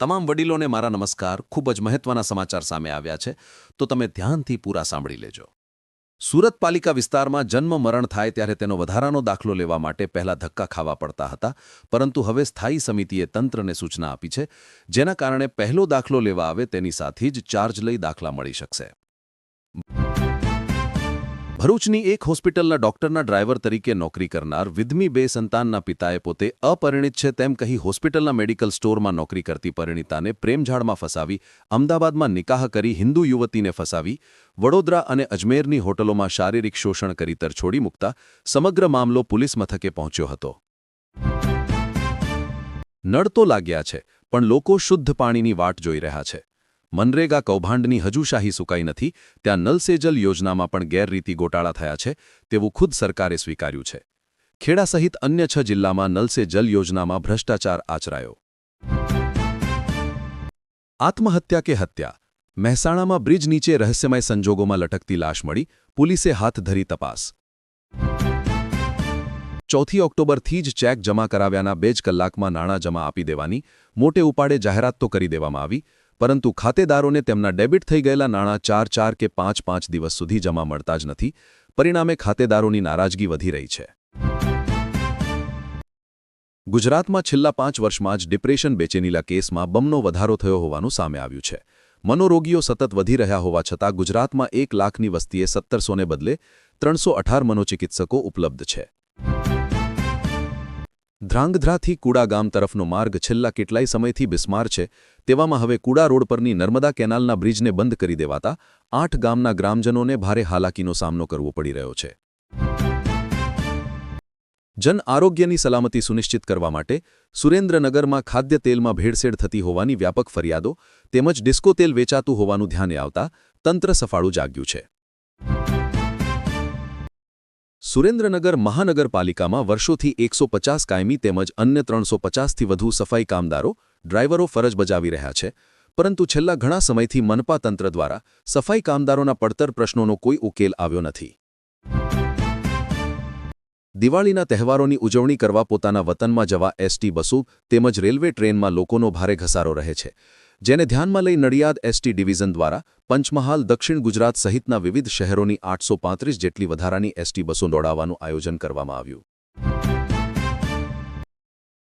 તમામ વડીલોને મારા નમસ્કાર, ખૂબ જ મહત્વના સમાચાર સામે આવ્યા છે, તો તમે ધ્યાનથી પૂરા સાંભળી લેજો. સુરત પાલિકા વિસ્તારમાં જન્મ મરણ થાય ત્યારે તેનો વધારાનો દાખલો લેવા માટે પહેલા ધક્કા ખાવા પડતા હતા, પરંતુ હવે સ્થાયી સમિતિએ તંત્રને સૂચના આપી છે, જેના કારણે પહેલો દાખલો લેવા આવે તેની સાથે જ ચાર્જ લઈ દાખલા મળી શકશે. ભરૂચની એક હોસ્પિટલના ડોક્ટરના ડ્રાઈવર તરીકે નોકરી કરનાર વિધમી બે સંતાનના પિતાએ પોતે અપરિણિત છે તેમ કહી હોસ્પિટલના મેડિકલ સ્ટોરમાં નોકરી કરતી પરિણીતાને પ્રેમઝાડમાં ફસાવી, અમદાવાદમાં નિકાહ કરી હિન્દુ યુવતીને ફસાવી, વડોદરા અને અજમેરની હોટલોમાં શારીરિક શોષણ કરી તરછોડી મૂકતા સમગ્ર મામલો પોલીસ મથકે પહોંચ્યો હતો. નળ તો લાગ્યા છે, પણ લોકો શુદ્ધ પાણીની વાટ જોઈ રહ્યા છે. મનરેગા કૌભાંડની હજુ શાહી સુકાઈ નથી, ત્યાં નલ સે યોજનામાં પણ ગેરરીતિ ગોટાળા થયા છે, તેવું ખુદ સરકારે સ્વીકાર્યું છે. ખેડા સહિત અન્ય છ જિલ્લામાં નલસે જલ યોજનામાં ભ્રષ્ટાચાર આચરાયો. આત્મહત્યા કે હત્યા? મહેસાણામાં બ્રિજ નીચે રહસ્યમય સંજોગોમાં લટકતી લાશ મળી, પોલીસે હાથ ધરી તપાસ. ચોથી ઓક્ટોબરથી જ ચેક જમા કરાવ્યાના બે જ કલાકમાં નાણાં જમા આપી દેવાની, મોટે ઉપાડે જાહેરાત તો કરી દેવામાં આવી પરંતુ ખાતેદારોને તેમના ડેબિટ થઈ ગયેલા નાણાં ચાર ચાર કે પાંચ પાંચ દિવસ સુધી જમા મળતા જ નથી. પરિણામે ખાતેદારોની નારાજગી વધી રહી છે. ગુજરાતમાં છેલ્લા પાંચ વર્ષમાં જ ડિપ્રેશન બેચેનીલા કેસમાં બમનો વધારો થયો હોવાનું સામે આવ્યું છે. મનોરોગીઓ સતત વધી રહ્યા હોવા છતાં ગુજરાતમાં એક લાખની વસ્તીએ સત્તરસોને બદલે ત્રણસો મનોચિકિત્સકો ઉપલબ્ધ છે. ધ્રાંગધ્રાથી કુડા ગામ તરફનો માર્ગ છેલ્લા કેટલાય સમયથી બિસ્માર છે. તેવામાં હવે કુડા રોડ પરની નર્મદા કેનાલના બ્રિજને બંધ કરી દેવાતા આઠ ગામના ગ્રામજનોને ભારે હાલાકીનો સામનો કરવો પડી રહ્યો છે. જન આરોગ્યની સલામતી સુનિશ્ચિત કરવા માટે સુરેન્દ્રનગરમાં ખાદ્ય તેલમાં ભેળસેળ થતી હોવાની વ્યાપક ફરિયાદો તેમજ ડિસ્કો તેલ વેચાતું હોવાનું ધ્યાને આવતા તંત્ર સફાળું જાગ્યું છે. સુરેન્દ્રનગર મહાનગરપાલિકામાં વર્ષોથી એકસો પચાસ કાયમી તેમજ અન્ય ત્રણસો પચાસથી વધુ સફાઈ કામદારો, ડ્રાઈવરો ફરજ બજાવી રહ્યા છે. પરંતુ છેલ્લા ઘણા સમયથી મનપા તંત્ર દ્વારા સફાઈ કામદારોના પડતર પ્રશ્નોનો કોઈ ઉકેલ આવ્યો નથી. દિવાળીના તહેવારોની ઉજવણી કરવા પોતાના વતનમાં જવા એસટી બસો તેમજ રેલવે ટ્રેનમાં લોકોનો ભારે ઘસારો રહે છે. જેને ધ્યાનમાં લઈ નડિયાદ એસટી ડિવિઝન દ્વારા પંચમહાલ, દક્ષિણ ગુજરાત સહિતના વિવિધ શહેરોની આઠસો જેટલી વધારાની એસટી બસો દોડાવવાનું આયોજન કરવામાં આવ્યું.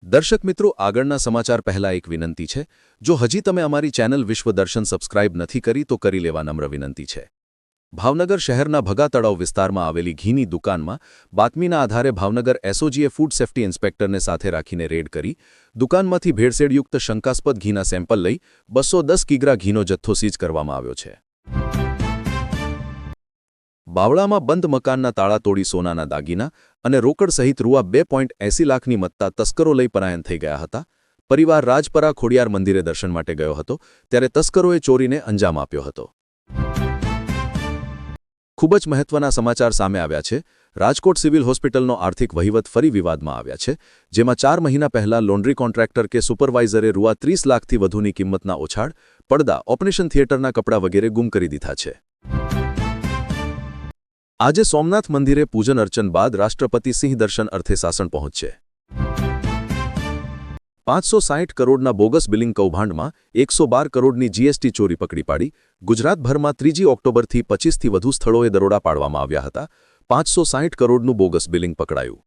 દર્શક મિત્રો, આગળના સમાચાર પહેલા એક વિનંતી છે. જો હજી તમે અમારી ચેનલ વિશ્વ દર્શન સબસ્ક્રાઇબ નથી કરી, તો કરી લેવા નમ્ર વિનંતી છે. ભાવનગર શહેરના ભગા તળાવ વિસ્તારમાં આવેલી ઘીની દુકાનમાં બાતમીના આધારે ભાવનગર એસઓજીએ ફૂડ સેફ્ટી ઇન્સ્પેક્ટરને સાથે રાખીને રેડ કરી દુકાનમાંથી ભેળસેળયુક્ત શંકાસ્પદ ઘીના સેમ્પલ લઈ બસો દસ કિગ્રા ઘીનો જથ્થો સીઝ કરવામાં આવ્યો છે. બાવળામાં બંધ મકાનના તાળા તોડી સોનાના દાગીના અને રોકડ સહિત રૂઆ બે લાખની મત્તા તસ્કરો લઈ પરાયણ થઈ ગયા હતા. પરિવાર રાજપરા ખોડિયાર મંદિરે દર્શન માટે ગયો હતો, ત્યારે તસ્કરોએ ચોરીને અંજામ આપ્યો હતો. ખૂબ જ મહત્વના સમાચાર સામે આવ્યા છે. રાજકોટ સિવિલ હોસ્પિટલનો આર્થિક વહીવટ ફરી વિવાદમાં આવ્યા છે. જેમાં ચાર મહિના પહેલા લોન્ડ્રી કોન્ટ્રાક્ટર કે સુપરવાઇઝરે રૂઆ ત્રીસ લાખથી વધુની કિંમતના ઓછાડ પડદા, ઓપરેશન થિયેટરના કપડાં વગેરે ગુમ કરી દીધા છે. આજે સોમનાથ મંદિરે પૂજન અર્ચન બાદ રાષ્ટ્રપતિ સિંહ દર્શન અર્થે સાસણ પહોંચશે પાંચસો સાઠ કરોડના બોગસ બિલિંગ કૌભાંડમાં એકસો બાર કરોડની જીએસટી ચોરી પકડી પાડી, ગુજરાતભરમાં ત્રીજી ઓક્ટોબરથી પચીસથી વધુ સ્થળોએ દરોડા પાડવામાં આવ્યા હતા, પાંચસો સાઠ કરોડનું બોગસ બિલિંગ પકડાયું.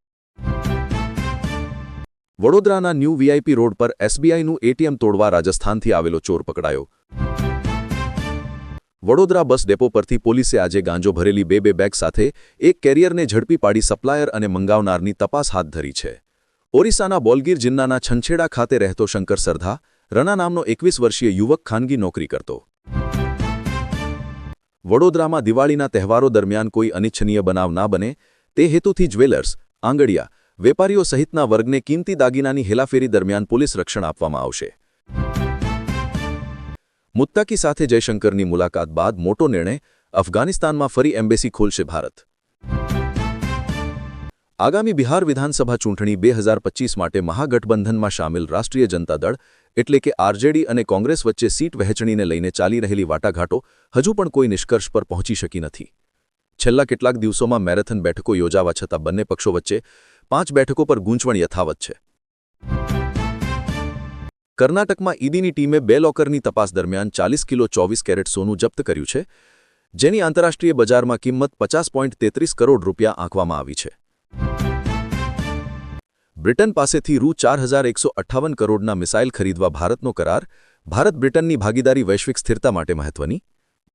વડોદરાના ન્યૂ વીઆઈપી રોડ પર એસબીઆઈનું એટીએમ તોડવા રાજસ્થાનથી આવેલો ચોર પકડાયો. વડોદરા બસ ડેપો પરથી પોલીસે આજે ગાંજો ભરેલી બે બે બેગ સાથે એક કેરિયરને ઝડપી પાડી સપ્લાયર અને મંગાવનારની તપાસ હાથ ધરી છે. ઓરિસ્સાના બોલગીર જિલ્લાના છંછેડા ખાતે રહેતો શંકર સરધા, રણા નામનો એકવીસ વર્ષીય યુવક ખાનગી નોકરી કરતો. વડોદરામાં દિવાળીના તહેવારો દરમિયાન કોઈ અનિચ્છનીય બનાવ ના બને, તે હેતુથી જ્વેલર્સ આંગડિયા વેપારીઓ સહિતના વર્ગને કિંમતી દાગીનાની હેલાફેરી દરમિયાન પોલીસ રક્ષણ આપવામાં આવશે. મુત્તાકી સાથે જયશંકરની મુલાકાત બાદ મોટો નિર્ણય, અફઘાનિસ્તાનમાં ફરી એમ્બેસી ખોલશે ભારત. આગામી બિહાર વિધાનસભા ચૂંટણી બે હજાર પચીસ માટે મહાગઠબંધનમાં સામેલ રાષ્ટ્રીય જનતા દળ, એટલે કે આરજેડી અને કોંગ્રેસ વચ્ચે સીટ વહેંચણીને લઈને ચાલી રહેલી વાટાઘાટો હજુ પણ કોઈ નિષ્કર્ષ પર પહોંચી શકી નથી. છેલ્લા કેટલાક દિવસોમાં મેરેથોન બેઠકો યોજાવા છતાં બંને પક્ષો વચ્ચે પાંચ બેઠકો પર ગૂંચવણ યથાવત છે. કર્ણાટકમાં ઈડીની ટીમે બે લોકરની તપાસ દરમિયાન ચાલીસ કિલો ચોવીસ કેરેટ સોનું જપ્ત કર્યું છે, જેની આંતરરાષ્ટ્રીય બજારમાં કિંમત પચાસ પોઈન્ટ તેત્રીસ કરોડ રૂપિયા આંકવામાં આવી છે. બ્રિટન પાસેથી રૂ ચાર હજાર એકસો અઠ્ઠાવન કરોડના મિસાઇલ ખરીદવા ભારતનો કરાર, ભારત બ્રિટનની ભાગીદારી વૈશ્વિક સ્થિરતા માટે મહત્વની.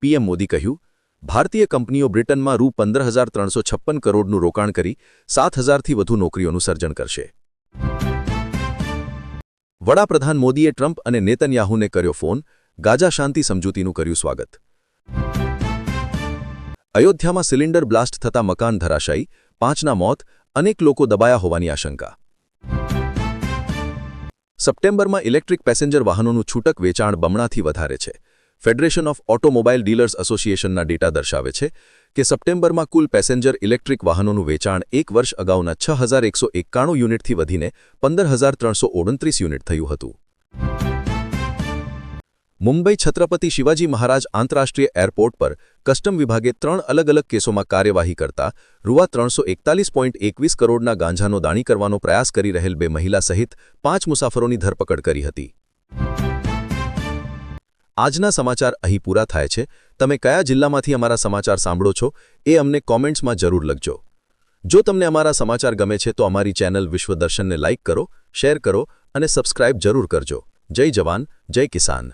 પીએમ મોદી કહ્યું, ભારતીય કંપનીઓ બ્રિટનમાં રૂ પંદર હજાર ત્રણસો છપ્પન કરોડનું રોકાણ કરી સાત હજારથી વધુ નોકરીઓનું સર્જન કરશે. વડાપ્રધાન મોદીએ ટ્રમ્પ અને નેતન્યાહુને કર્યો ફોન ગાજા શાંતિ સમજૂતીનું કર્યું સ્વાગત. અયોધ્યામાં સિલિન્ડર બ્લાસ્ટ થતા મકાન ધરાશાયી પાંચના મોત અનેક લોકો દબાયા હોવાની આશંકા. સપ્ટેમ્બરમાં ઇલેક્ટ્રિક પેસેન્જર વાહનોનું છૂટક વેચાણ બમણાથી વધારે છે. ફેડરેશન ઓફ ઓટોમોબાઇલ ડીલર્સ એસોસિએશનના ડેટા દર્શાવે છે કે સપ્ટેમ્બરમાં કુલ પેસેન્જર ઇલેક્ટ્રિક વાહનોનું વેચાણ એક વર્ષ અગાઉના છ યુનિટથી વધીને પંદર યુનિટ થયું હતું. મુંબઈ છત્રપતિ શિવાજી મહારાજ આંતરરાષ્ટ્રીય એરપોર્ટ પર કસ્ટમ વિભાગે ત્રણ અલગ અલગ કેસોમાં કાર્યવાહી કરતા રૂવા ત્રણસો એકતાલીસ એકવીસ કરોડના ગાંજાનો દાણી કરવાનો પ્રયાસ કરી રહેલ બે મહિલા સહિત પાંચ મુસાફરોની ધરપકડ કરી હતી. આજના સમાચાર અહીં પૂરા થાય છે. તમે કયા જિલ્લામાંથી અમારા સમાચાર સાંભળો છો એ અમને કોમેન્ટ્સમાં જરૂર લખજો. જો તમને અમારા સમાચાર ગમે છે તો અમારી ચેનલ વિશ્વદર્શનને લાઇક કરો, શેર કરો અને સબસ્ક્રાઇબ જરૂર કરજો. જય જવાન, જય કિસાન.